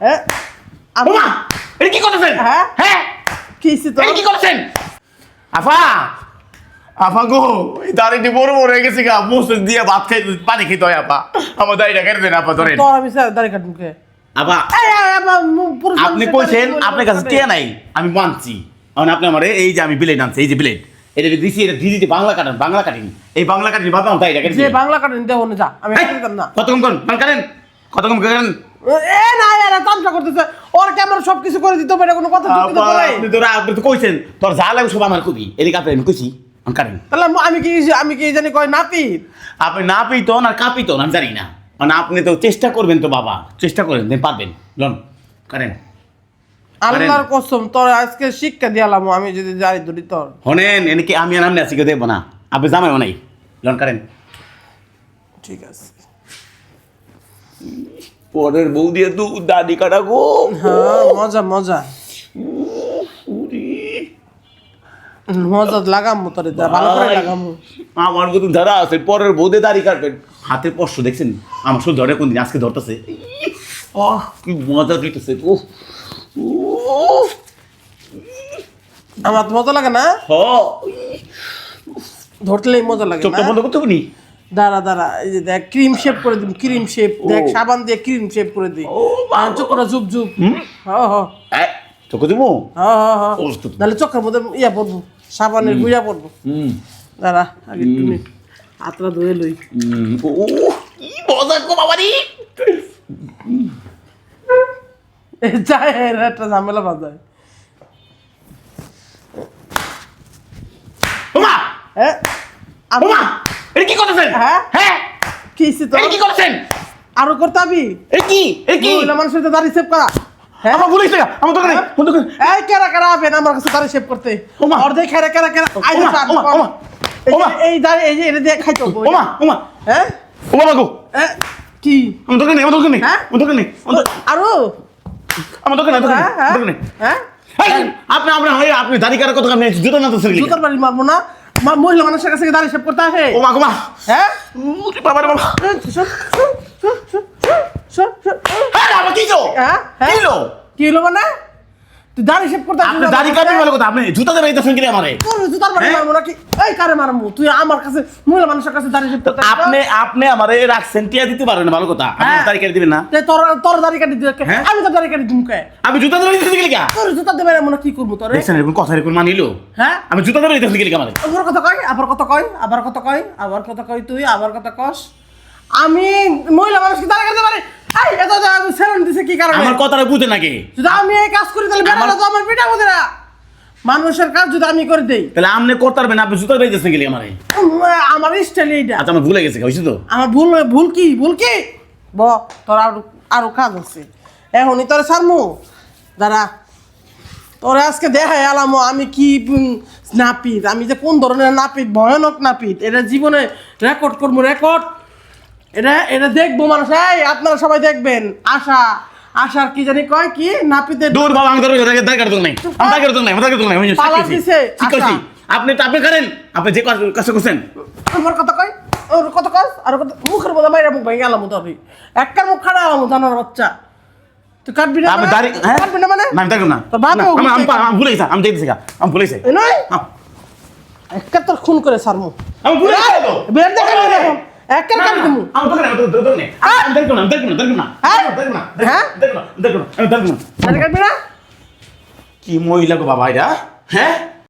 হ্যাঁ আমি ওমা! এটা কি করতেছেন? হ্যাঁ? হ্যাঁ? কি হইছে কি করছেন আফা! আফা গো এই দাড়িটি বড় বড় হয়ে গেছে গা। মুসুর দিয়ে ভাত খাই পানি খেতে হয় আপা আমার দাড়িটা কেটে দেন আপা ধরেন। তোর আমি স্যার দাড়ি কাটুম কে? আপা এই, এই, আমার মু- পুরুষ আপনি কইছেন আপনার কাছে টিয়া নাই আমি মানছি। কারণ আপনি আমার এই যে আমি ব্লেড আনছি এই যে ব্লেড এটা দিছি এটা বাংলা কাটেন বাংলা কাটিনি। এই বাংলা কাটিনি বাবা কেটে বাংলা কাটেন দেবো না যা আমি না কত কম করেন কাটেন কত কম করেন? এ না এরা তামসা করতেছে। ওর কেমন সব কিছু করে দিতে পারে কোনো কথা যুক্তি তো আপা, আপনি তো আপনি তো কইছেন তোর যা লাগে সব আমার কবি। এদিকে আপনি আমি কইছি আমি তাহলে আমি কি আমি কি জানি কয় নাতি? আপনি না পিতন আর কাঁপিতন আমি জানি না। মানে আপনি তো চেষ্টা করবেন তো বাবা চেষ্টা করেন দেন পারবেন। লন করেন। আল্লাহর কসম তোর আজকে শিক্ষা দিয়ালাম আমি যদি যাই ধরি তোর। হনেন এনেকে আমি আর নাম আজকে দেবো না? আপনি জামাইও নাই। লন করেন। ঠিক আছে। পরের বউ দিয়ে দু দাদি কাটা গো। হ্যাঁ মজা মজা। মজা লাগামু তোরে ভালো করে ভাই। আমার মতন যারা আছে পরের বউদে দাড়ি কাটবেন। হাতে স্পর্শ দেখছেন? আমার শুধু ধরে কোন দিন আজকে ধরতেছে। আহ কি মজা দিতেছে ও আমার মজা লাগে না? হ। ধরলেই মজা লাগে চোখটা বন্ধ করতে পারি দাঁড়া দাঁড়া এই যে দেখ ক্রিম শেপ করে দিম ক্রিম শেপ দেখ সাবান দিয়ে ক্রিম শেপ করে দিই ও, বাবা। আর চোখটা জুপ জুপ হ হ। চোখ দেবো? হ হ হ। ও, তো- চোখের মধ্যে ইয়া পড়ব সাবানের গুঁড়া পড়ব। হুম। দাঁড়া আগে তুমি হাতটা ধুয়ে লই। ও কি মজা গো বাবারি। যায় এর একটা ঝামেলা বাজায়। ওমা! হ্যাঁ ওমা! এটা কি করতেছেন? হ্যাঁ? হ্যাঁ? কি হইছে? এটা কি করছেন আরও করতে হবি এটা কি? এটা কি? মহিলা মানুষের তো দাড়ি সেভ করা। হ্যাঁ? আমার ভুল হয়েছে আমার দোকানে আমার দোকানে। এই কেরা কেরা আবেন আমার কাছে দাড়ি সেভ করতে? ওমা। অর্ধেক কেরা কেরা কেরা আই ওমা, হাত ওমা, ওমা, এই ওমা। এই দাড়ি এই যে এটা দিয়ে খাইতো ওমা ওমা। হ্যাঁ? ও বাবা গো। এ, কি? আমার দোকানে আমার দোকানে হ্যাঁ? আমার দোকানে আরও? আমার দোকানে দোকানে হ্যাঁ হ্যাঁ। দোকানে। হ্যাঁ? আপনি আপনি হয় আপনি দাড়ি কাটার কথা আপনি জুতো না তো জুতার বাড়ি মারবো না। মা- মহিলা মানুষের কাছে দাঁড়িয়ে সেভ করতে আসে। ও মা গো মা। হ্যাঁ? বাবা রে বাবা। কি হ্যাঁ কি হলো মানে? তুই দাড়ি সেভ করতে আপনি দাড়ি কাটবেন ভালো কথা আপনি জুতা দেবেন এটা শুনলে আমারে? তোর জুতার বাড়ি হ্যাঁ? মারবো নাকি? এই কারে মারবো? তুই আমার কাছে মহিলা মানুষের কাছে দাড়ি সেভ করতে আপনি আপনি আমারে রাখছেন টিয়া দিতে পারেন ভালো কথা। আপনি হ্যাঁ। দাড়ি কেটে দিবেন না। তে তোর তোর দাড়ি কাটি দিলে হ্যাঁ? আমি তো দাড়ি কাটি দিম কে? আমি জুতা দেবেন দিতে গেলি কা? তোর জুতা দেবে এমন কি করব তোরে? দেখছেন এরকম কথা এরকম মানিলো হ্যাঁ? আমি জুতা দেবেন দিতে গেলি কা আমারে? আবার কথা কয় আবার কথা কয় আবার কথা কয় আবার কথা কয় তুই আবার কথা কস। আমি মহিলা মানুষকে দাঁড়া করতে পারি? এই এত সেরন দিছে কি কারণে? আমার কথাটা বুঝে নাকি? যদি আমি এই কাজ করি তাহলে আমার- তো আমার পিঠা বোঝে না। মানুষের কাজ যদি আমি করে দেই। তাহলে আপনি করতে পারবেন আপনি জুতা দিতে গেলি আমারে। আমার স্টাইল এইটা। আচ্ছা আমার ভুলে গেছে হয়েছে তো? আমার ভুল ভুল কি? ভুল কি? ব তোর আরও আরও কাজ আছে। এখনই তোর সারমু দাঁড়া। তোরে আজকে দেখাই আলামো আমি কি নাপিত? আমি যে কোন ধরনের নাপিত? ভয়ানক নাপিত। এটা জীবনে রেকর্ড করব রেকর্ড এটা এটা দেখব মানুষ। এই আপনারা সবাই দেখবেন। আশা আশার কি জানি কয় কি? নাপিতে দূর বাবা আমি করব দাড়ি কাটতে নাই। আমি দাড়ি কাটতে নাই আমি দাড়ি কাটতে নাই আমি পালা দিছে। আপনি তো আপনি করেন আপনি যে কাজ কাজ করছেন। আমার কথা কয় ওর কথা কয় আর কথা মুখের মধ্যে মাইরা মুখ ভেঙে গেলাম তোর একটার মুখ খাড়া আলাম জানার বাচ্চা। তুই কাটবি না আপনি মানে? দাড়ি হ্যাঁ? কাটবি না মানে? না আমি দেখুন না। বাপও না, আমি- আমি আমি ভুলে গেছি আমি দেখতেছি আমি ভুলে গেছি। নয়। একটা তোর খুন করে সারমু আমি ভুলে গেছি তো। বের দেখে নিবি দেখুন না হ্যাঁ? কি মহিলা গো বাবা এটা হ্যাঁ?